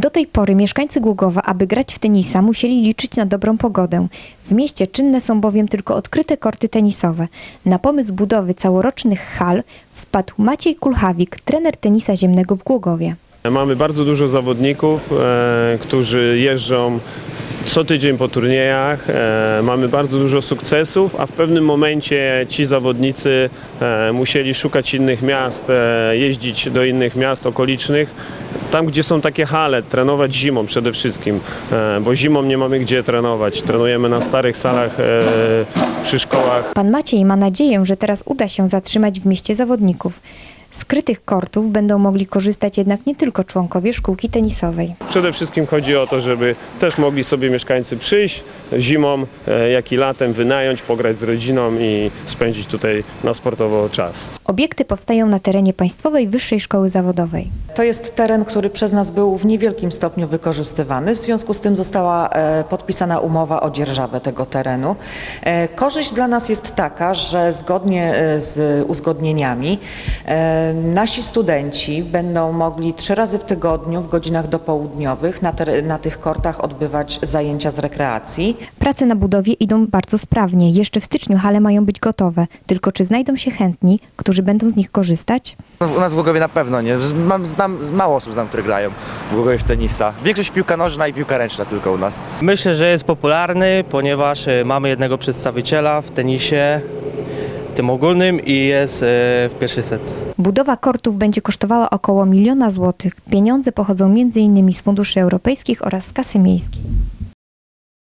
Do tej pory mieszkańcy Głogowa, aby grać w tenisa, musieli liczyć na dobrą pogodę. W mieście czynne są bowiem tylko odkryte korty tenisowe. Na pomysł budowy całorocznych hal wpadł Maciej Kulchawik, trener tenisa ziemnego w Głogowie. Mamy bardzo dużo zawodników, e, którzy jeżdżą co tydzień po turniejach. E, mamy bardzo dużo sukcesów, a w pewnym momencie ci zawodnicy e, musieli szukać innych miast, e, jeździć do innych miast okolicznych. Tam, gdzie są takie hale, trenować zimą przede wszystkim, e, bo zimą nie mamy gdzie trenować. Trenujemy na starych salach e, przy szkołach. Pan Maciej ma nadzieję, że teraz uda się zatrzymać w mieście zawodników. Z krytych kortów będą mogli korzystać jednak nie tylko członkowie szkółki tenisowej. Przede wszystkim chodzi o to, żeby też mogli sobie mieszkańcy przyjść zimą, e, jak i latem, wynająć, pograć z rodziną i spędzić tutaj na sportowo czas. Obiekty powstają na terenie Państwowej Wyższej Szkoły Zawodowej. To jest teren, który przez nas był w niewielkim stopniu wykorzystywany. W związku z tym została e, podpisana umowa o dzierżawę tego terenu. E, Korzyść dla nas jest taka, że zgodnie e, z uzgodnieniami nasi studenci będą mogli trzy razy w tygodniu w godzinach dopołudniowych na, ter- na tych kortach odbywać zajęcia z rekreacji. Prace na budowie idą bardzo sprawnie. Jeszcze w styczniu hale mają być gotowe. Tylko czy znajdą się chętni, którzy będą z nich korzystać? No, u nas w Głogowie na pewno nie. Z- Mam, znam, mało osób znam, które grają w Głogowie w tenisa. Większość piłka nożna i piłka ręczna tylko u nas. Myślę, że jest popularny, ponieważ e, mamy jednego przedstawiciela w tenisie, tym ogólnym i jest e, w pierwszej setce. Budowa kortów będzie kosztowała około miliona złotych. Pieniądze pochodzą m.in. z funduszy europejskich oraz z kasy miejskiej.